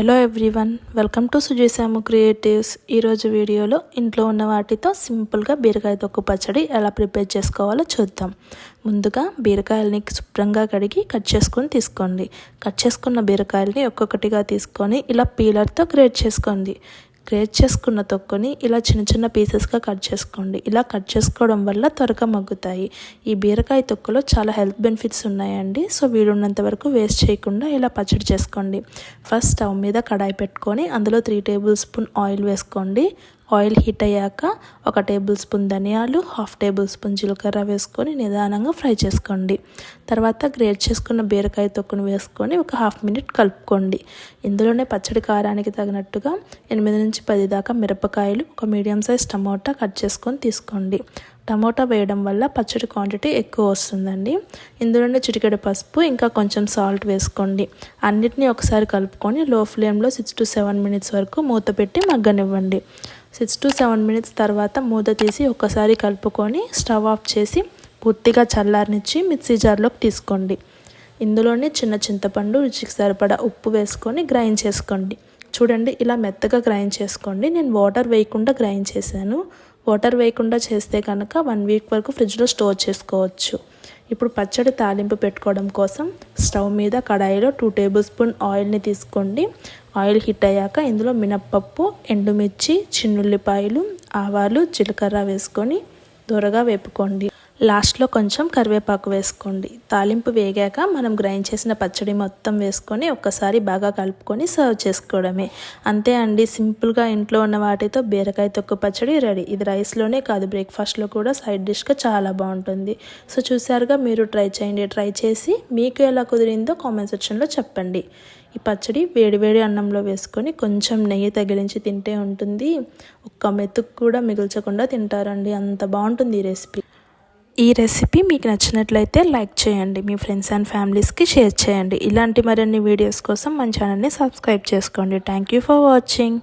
Hello everyone welcome to సుజేసాము creatives. ఈరోజు వీడియోలో ఇంట్లో ఉన్న వాటితో సింపుల్గా బీరకాయ తొక్కు పచ్చడి ఎలా ప్రిపేర్ చేసుకోవాలో చూద్దాం. ముందుగా బీరకాయలని శుభ్రంగా కడిగి కట్ చేసుకొని తీసుకోండి. కట్ చేసుకున్న బీరకాయలని ఒక్కొక్కటిగా తీసుకొని ఇలా పీలర్తో గ్రేట్ చేసుకోండి. గ్రేట్ చేసుకున్న తొక్కుని ఇలా చిన్న చిన్న పీసెస్గా కట్ చేసుకోండి. ఇలా కట్ చేసుకోవడం వల్ల త్వరగా మగ్గుతాయి. ఈ బీరకాయ తొక్కులో చాలా హెల్త్ బెనిఫిట్స్ ఉన్నాయండి. సో వీడున్నంత వరకు వేస్ట్ చేయకుండా ఇలా పచ్చడి చేసుకోండి. ఫస్ట్ స్టవ్ మీద కడాయి పెట్టుకొని అందులో త్రీ టేబుల్ స్పూన్ ఆయిల్ వేసుకోండి. ఆయిల్ హీట్ అయ్యాక ఒక టేబుల్ స్పూన్ ధనియాలు హాఫ్ టేబుల్ స్పూన్ జీలకర్ర వేసుకొని నిదానంగా ఫ్రై చేసుకోండి. తర్వాత గ్రేట్ చేసుకున్న బీరకాయ తొక్కును వేసుకొని ఒక హాఫ్ మినిట్ కలుపుకోండి. ఇందులోనే పచ్చడి కారానికి తగినట్టుగా ఎనిమిది నుంచి పది దాకా మిరపకాయలు ఒక మీడియం సైజ్ టమోటా కట్ చేసుకొని తీసుకోండి. టమోటా వేయడం వల్ల పచ్చడి క్వాంటిటీ ఎక్కువ వస్తుందండి. ఇందులోనే చిటికెడు పసుపు ఇంకా కొంచెం సాల్ట్ వేసుకోండి. అన్నిటినీ ఒకసారి కలుపుకొని లో ఫ్లేమ్లో సిక్స్ టు సెవెన్ మినిట్స్ వరకు మూత పెట్టి మగ్గనివ్వండి. సిక్స్ టు సెవెన్ మినిట్స్ తర్వాత మూత తీసి ఒకసారి కలుపుకొని స్టవ్ ఆఫ్ చేసి పూర్తిగా చల్లారనిచ్చి మిక్సీ జార్లోకి తీసుకోండి. ఇందులోనే చిన్న చింతపండు రుచికి సరిపడా ఉప్పు వేసుకొని గ్రైండ్ చేసుకోండి. చూడండి ఇలా మెత్తగా గ్రైండ్ చేసుకోండి. నేను వాటర్ వేయకుండా గ్రైండ్ చేశాను. వాటర్ వేయకుండా చేస్తే కనుక వన్ వీక్ వరకు ఫ్రిడ్జ్లో స్టోర్ చేసుకోవచ్చు. ఇప్పుడు పచ్చడి తాలింపు పెట్టుకోవడం కోసం స్టవ్ మీద కడాయిలో టూ టేబుల్ స్పూన్ ఆయిల్ని తీసుకోండి. ఆయిల్ హీట్ అయ్యాక ఇందులో మినప్పప్పు ఎండుమిర్చి చిన్నుల్లిపాయలు ఆవాలు జీలకర్ర వేసుకొని దూరగా వేపుకోండి. లాస్ట్లో కొంచెం కరివేపాకు వేసుకోండి. తాలింపు వేగాక మనం గ్రైండ్ చేసిన పచ్చడి మొత్తం వేసుకొని ఒక్కసారి బాగా కలుపుకొని సర్వ్ చేసుకోవడమే. అంతే అండి సింపుల్గా ఇంట్లో ఉన్న వాటితో బీరకాయ తొక్కు పచ్చడి రెడీ. ఇది రైస్లోనే కాదు బ్రేక్ఫాస్ట్లో కూడా సైడ్ డిష్గా చాలా బాగుంటుంది. సో చూసారుగా మీరు ట్రై చేయండి. ట్రై చేసి మీకు ఎలా కుదిరిందో కామెంట్ సెక్షన్లో చెప్పండి. ఈ పచ్చడి వేడివేడి అన్నంలో వేసుకొని కొంచెం నెయ్యి తగిలించి తింటే ఉంటుంది. ఒక్క మెతుకు కూడా మిగిల్చకుండా తింటారండి. అంత బాగుంటుంది ఈ రెసిపీ. ఈ రెసిపీ మీకు నచ్చినట్లయితే లైక్ చేయండి మీ ఫ్రెండ్స్ అండ్ ఫ్యామిలీస్కి షేర్ చేయండి. ఇలాంటి మరిన్ని వీడియోస్ కోసం మన ఛానల్ని సబ్స్క్రైబ్ చేసుకోండి. Thank you for watching.